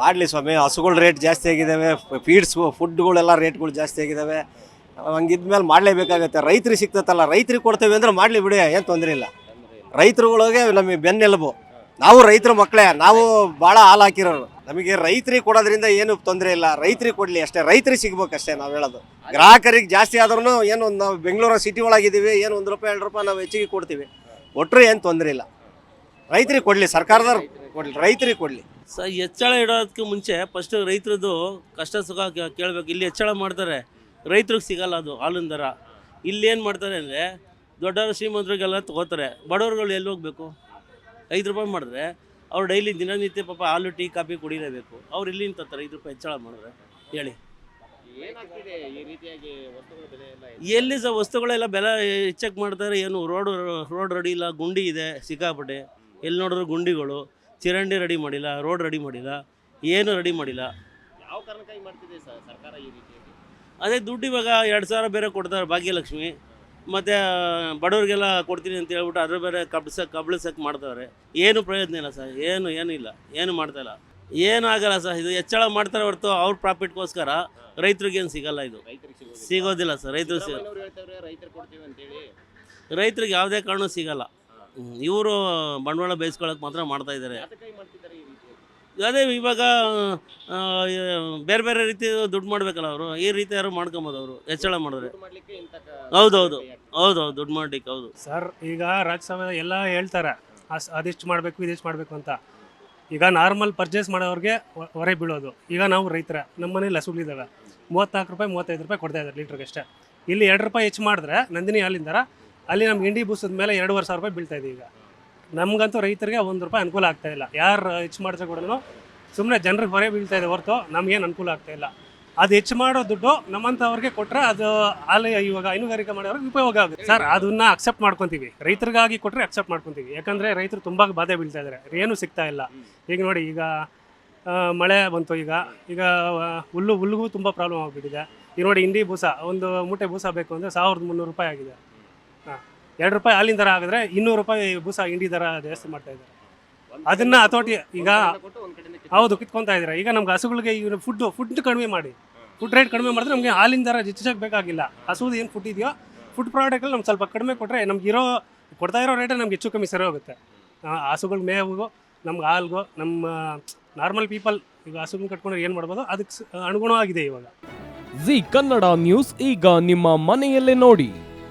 ಮಾಡಲಿ ಸ್ವಾಮಿ, ಹಸುಗಳ ರೇಟ್ ಜಾಸ್ತಿ ಆಗಿದ್ದಾವೆ ಫೀಡ್ಸ್ ಫುಡ್ಗಳೆಲ್ಲ ರೇಟ್ಗಳು ಜಾಸ್ತಿ ಆಗಿದ್ದಾವೆ ಹಂಗಿದ್ಮೇಲೆ ಮಾಡಲೇಬೇಕಾಗತ್ತೆ. ರೈತರಿಗೆ ಸಿಗ್ತತ್ತಲ್ಲ ರೈತರಿಗೆ ಕೊಡ್ತೇವೆ ಅಂದ್ರೆ ಮಾಡಲಿ ಬಿಡಿ, ಏನು ತೊಂದರೆ ಇಲ್ಲ. ರೈತರುಗಳಿಗೆ ನಮಗೆ ಬೆನ್ನೆಲುಬು. ನಾವು ರೈತರ ಮಕ್ಕಳೇ ನಾವು ಭಾಳ ಹಾಲು ಹಾಕಿರೋರು. ನಮಗೆ ರೈತರಿಗೆ ಕೊಡೋದ್ರಿಂದ ಏನು ತೊಂದರೆ ಇಲ್ಲ. ರೈತರಿಗೆ ಕೊಡಲಿ ಅಷ್ಟೇ, ರೈತರಿಗೆ ಸಿಗ್ಬೇಕಷ್ಟೇ ನಾವು ಹೇಳೋದು. ಗ್ರಾಹಕರಿಗೆ ಜಾಸ್ತಿ ಆದ್ರೂ ಏನು ಒಂದು ನಾವು ಬೆಂಗಳೂರು ಸಿಟಿ ಒಳಗಿದ್ದೀವಿ, ಏನು ಒಂದು ರೂಪಾಯಿ, ಎರಡು ರೂಪಾಯಿ ನಾವು ಹೆಚ್ಚಿಗೆ ಕೊಡ್ತೀವಿ. ಒಟ್ಟರು ಏನು ತೊಂದರೆ ಇಲ್ಲ. ರೈತರಿಗೆ ಕೊಡಲಿ, ಸರ್ಕಾರದವ್ರು ಕೊಡಲಿ, ರೈತರಿಗೆ ಕೊಡಲಿ. ಸ ಹೆಚ್ಚಳ ಇಡೋದಕ್ಕೆ ಮುಂಚೆ ಫಸ್ಟ್ ರೈತರದ್ದು ಕಷ್ಟ ಸುಖ ಕೇಳಬೇಕು. ಇಲ್ಲಿ ಹೆಚ್ಚಳ ಮಾಡ್ತಾರೆ. ರೈತ್ರಿಗೆ ಸಿಗಲ್ಲ ಅದು ಹಾಲಿನ ದರ. ಇಲ್ಲಿ ಏನು ಮಾಡ್ತಾರೆ ಅಂದರೆ ದೊಡ್ಡವರು ಶ್ರೀಮಂತರಿಗೆಲ್ಲ ತಗೋತಾರೆ. ಬಡವರುಗಳು ಎಲ್ಲಿ ಹೋಗಬೇಕು? ಐದು ರೂಪಾಯಿ ಮಾಡಿದ್ರೆ ಅವ್ರು ಡೈಲಿ ದಿನನಿತ್ಯ ಪಾಪ ಹಾಲು ಟೀ ಕಾಫಿ ಕುಡಿಲೇಬೇಕು. ಅವ್ರು ಇಲ್ಲಿ ತರ್ತಾರೆ ಐದು ರೂಪಾಯಿ ಹೆಚ್ಚಳ ಮಾಡಿದ್ರೆ. ಹೇಳಿ. ಎಲ್ಲ ಎಲ್ಲಿ ಸಹ ವಸ್ತುಗಳೆಲ್ಲ ಬೆಲೆ ಚೆಕ್ ಮಾಡ್ತಾರೆ. ಏನು ರೋಡ್ ರೋಡ್ ರೆಡಿ ಇಲ್ಲ ಗುಂಡಿ ಇದೆ ಸಿಕ್ಕಾಪಟ್ಟೆ. ಎಲ್ಲಿ ನೋಡಿದ್ರು ಗುಂಡಿಗಳು. ಚಿರಂಡಿ ರೆಡಿ ಮಾಡಿಲ್ಲ ರೋಡ್ ರೆಡಿ ಮಾಡಿಲ್ಲ ಏನು ರೆಡಿ ಮಾಡಿಲ್ಲ. ಯಾವ ಕಾರಣಕ್ಕಾಗಿ ಮಾಡ್ತಿದೆ ಸ- ಸರ್ಕಾರ ಈ ರೀತಿಯಾಗಿ? ಅದೇ ದುಡ್ಡು ಇವಾಗ ಎರಡು ಸಾವಿರ ಬೇರೆ ಕೊಡ್ತಾರೆ ಭಾಗ್ಯಲಕ್ಷ್ಮಿ. ಮತ್ತು ಬಡವರಿಗೆಲ್ಲ ಕೊಡ್ತೀನಿ ಅಂತ ಹೇಳ್ಬಿಟ್ಟು ಅದ್ರ ಬೇರೆ ಕಬ್ಸಕ್ಕೆ ಕಬ್ಳಿಸಕ್ಕೆ ಮಾಡ್ತಾರೆ. ಏನು ಪ್ರಯೋಜನ ಇಲ್ಲ ಸರ್ ಏನು ಏನು ಇಲ್ಲ ಏನು ಮಾಡ್ತಾ ಇಲ್ಲ. ಏನು ಆಗಲ್ಲ ಸರ್ ಇದು ಹೆಚ್ಚಳ ಮಾಡ್ತಾರೆ ಹೊರತು ಅವ್ರ ಪ್ರಾಫಿಟ್ಗೋಸ್ಕರ ರೈತರಿಗೇನು ಸಿಗಲ್ಲ ಇದು. ರೈತರಿಗೆ ಸಿಗೋದಿಲ್ಲ. ಸಿಗೋದಿಲ್ಲ ಸರ್ ರೈತರು ಸಿಗ ರೈತರಿಗೆ ಹೇಳ್ತಾರೆ ರೈತರು ಕೊಡ್ತೀವಿ ಅಂತೇಳಿ ರೈತರಿಗೆ ಯಾವುದೇ ಕಾರಣ ಸಿಗಲ್ಲ. ಇವರು ಬಂಡವಾಳ ಬೇಯಿಸ್ಕೊಳ್ಳೋಕೆ ಮಾತ್ರ ಮಾಡ್ತಾ ಇದ್ದಾರೆ. ಅದೇ ಇವಾಗ ಬೇರೆ ಬೇರೆ ರೀತಿ ದುಡ್ಡು ಮಾಡಬೇಕಲ್ಲ ಅವರು. ಈ ರೀತಿ ಯಾರು ಮಾಡ್ಕೊಬೋದು ಅವರು. ಹೆಚ್ಚಳ ಮಾಡಿದ್ರೆ. ಹೌದೌದು. ಹೌದೌದು ಹೌದು ಹೌದು ದುಡ್ಡು ಮಾಡ್ಲಿಕ್ಕೆ ಹೌದು. ಸರ್ ಈಗ ರಾಜ್ಯಸಭೆ ಎಲ್ಲ ಹೇಳ್ತಾರೆ ಅಸ್ ಅದಿಷ್ಟು ಮಾಡಬೇಕು ಇದಿಷ್ಟು ಮಾಡಬೇಕು ಅಂತ. ಈಗ ನಾರ್ಮಲ್ ಪರ್ಚೇಸ್ ಮಾಡೋರಿಗೆ ಹೊರೆ ಬೀಳೋದು. ಈಗ ನಾವು ರೈತರ ನಮ್ಮ ಮನೇಲಿ ಹಸುಗಳಿದ್ದಾವೆ ಮೂವತ್ತ್ನಾಲ್ಕು ರೂಪಾಯಿ ಮೂವತ್ತೈದು ರೂಪಾಯಿ ಕೊಡ್ತಾ ಇದ್ದಾರೆ ಲೀಟ್ರಿಗೆ ಅಷ್ಟೇ. ಇಲ್ಲಿ ಎರಡು ರೂಪಾಯಿ ಹೆಚ್ಚು ಮಾಡಿದ್ರೆ ನಂದಿನಿ ಹಾಲಿಂದರ ಅಲ್ಲಿ ನಮ್ಗೆ ಇಂಡಿ ಬೂಸದ ಮೇಲೆ ಎರಡೂವರೆ ಸಾವಿರ ರೂಪಾಯಿ ಬೀಳ್ತಾ ಇದೆ ಈಗ. ನಮಗಂತೂ ರೈತರಿಗೆ ಒಂದು ರೂಪಾಯಿ ಅನುಕೂಲ ಆಗ್ತಾ ಇಲ್ಲ. ಯಾರು ಹೆಚ್ಚು ಮಾಡಿದ್ರೆ ಕೂಡ ಸುಮ್ಮನೆ ಜನರಿಗೆ ಹೊರೆ ಬೀಳ್ತಾ ಇದೆ ಹೊರತು ನಮಗೇನು ಅನುಕೂಲ ಆಗ್ತಾ ಇಲ್ಲ. ಅದು ಹೆಚ್ಚು ಮಾಡೋ ದುಡ್ಡು ನಮ್ಮಂಥವ್ರಿಗೆ ಕೊಟ್ಟರೆ ಅದು ಅಲ್ಲಿ ಇವಾಗ ಹೈನುಗಾರಿಕೆ ಮಾಡೋರಿಗೆ ಉಪಯೋಗ ಆಗುತ್ತೆ. ಸರ್, ಅದನ್ನ ಅಕ್ಸೆಪ್ಟ್ ಮಾಡ್ಕೊತೀವಿ. ರೈತರಿಗಾಗಿ ಕೊಟ್ಟರೆ ಅಕ್ಸೆಪ್ಟ್ ಮಾಡ್ಕೊತೀವಿ. ಯಾಕಂದರೆ ರೈತರು ತುಂಬ ಬಾಧೆ ಬೀಳ್ತಾ ಇದ್ದಾರೆ ಏನು ಸಿಗ್ತಾ ಇಲ್ಲ. ಈಗ ನೋಡಿ, ಈಗ ಮಳೆ ಬಂತು ಈಗ. ಈಗ ಹುಲ್ಲು ಹುಲ್ಲುಗೂ ತುಂಬ ಪ್ರಾಬ್ಲಮ್ ಆಗಿಬಿಟ್ಟಿದೆ. ಈಗ ನೋಡಿ, ಹಿಂಡಿ ಬೂಸ, ಒಂದು ಮೂಟೆ ಬೂಸ ಬೇಕು ಅಂದರೆ ಸಾವಿರದ ಮುನ್ನೂರು ರೂಪಾಯಿ ಆಗಿದೆ. ಎರಡು ರೂಪಾಯಿ ಹಾಲಿನ ದರ ಆಗಿದ್ರೆ ಇನ್ನೂರು ರೂಪಾಯಿ ಬೂಸ ಇಂಡಿ ದರ ಜಾಸ್ತಿ ಮಾಡ್ತಾ ಇದ್ದಾರೆ. ಅದನ್ನ ಹತೋಟಿ ಈಗ ಹೌದು, ಕಿತ್ಕೊಂತಾ ಇದ್ದಾರೆ. ಈಗ ನಮ್ಗೆ ಹಸುಗಳಿಗೆ ಈಗ ಫುಡ್ ಫುಡ್ ಕಡಿಮೆ ಮಾಡಿ. ಫುಡ್ ರೇಟ್ ಕಡಿಮೆ ಮಾಡಿದ್ರೆ ನಮಗೆ ಹಾಲಿನ ದರ ಹೆಚ್ಚಾಗಿ ಬೇಕಾಗಿಲ್ಲ. ಹಸುದು ಏನು ಫುಡ್ ಇದೆಯೋ ಫುಡ್ ಪ್ರಾಡಕ್ಟಲ್ಲಿ ನಮ್ಗೆ ಸ್ವಲ್ಪ ಕಡಿಮೆ ಕೊಟ್ಟರೆ ನಮ್ಗೆ ಇರೋ, ಕೊಡ್ತಾ ಇರೋ ರೇಟೇ ನಮ್ಗೆ ಹೆಚ್ಚು ಕಮ್ಮಿ ಸರಿ ಹೋಗುತ್ತೆ. ಹಸುಗಳ ಮೇವಿಗೂ ನಮ್ಗೆ ಹಾಲ್ಗೂ ನಮ್ಮ ನಾರ್ಮಲ್ ಪೀಪಲ್ ಈಗ ಹಸುಗಳನ್ನ ಕಟ್ಕೊಂಡ್ರೆ ಏನು ಮಾಡ್ಬೋದು? ಅದಕ್ಕೆ ಅನುಗುಣವಾಗಿದೆ ಇವಾಗ. ಜಿ ಕನ್ನಡ ನ್ಯೂಸ್ ಈಗ ನಿಮ್ಮ ಮನೆಯಲ್ಲೇ ನೋಡಿ.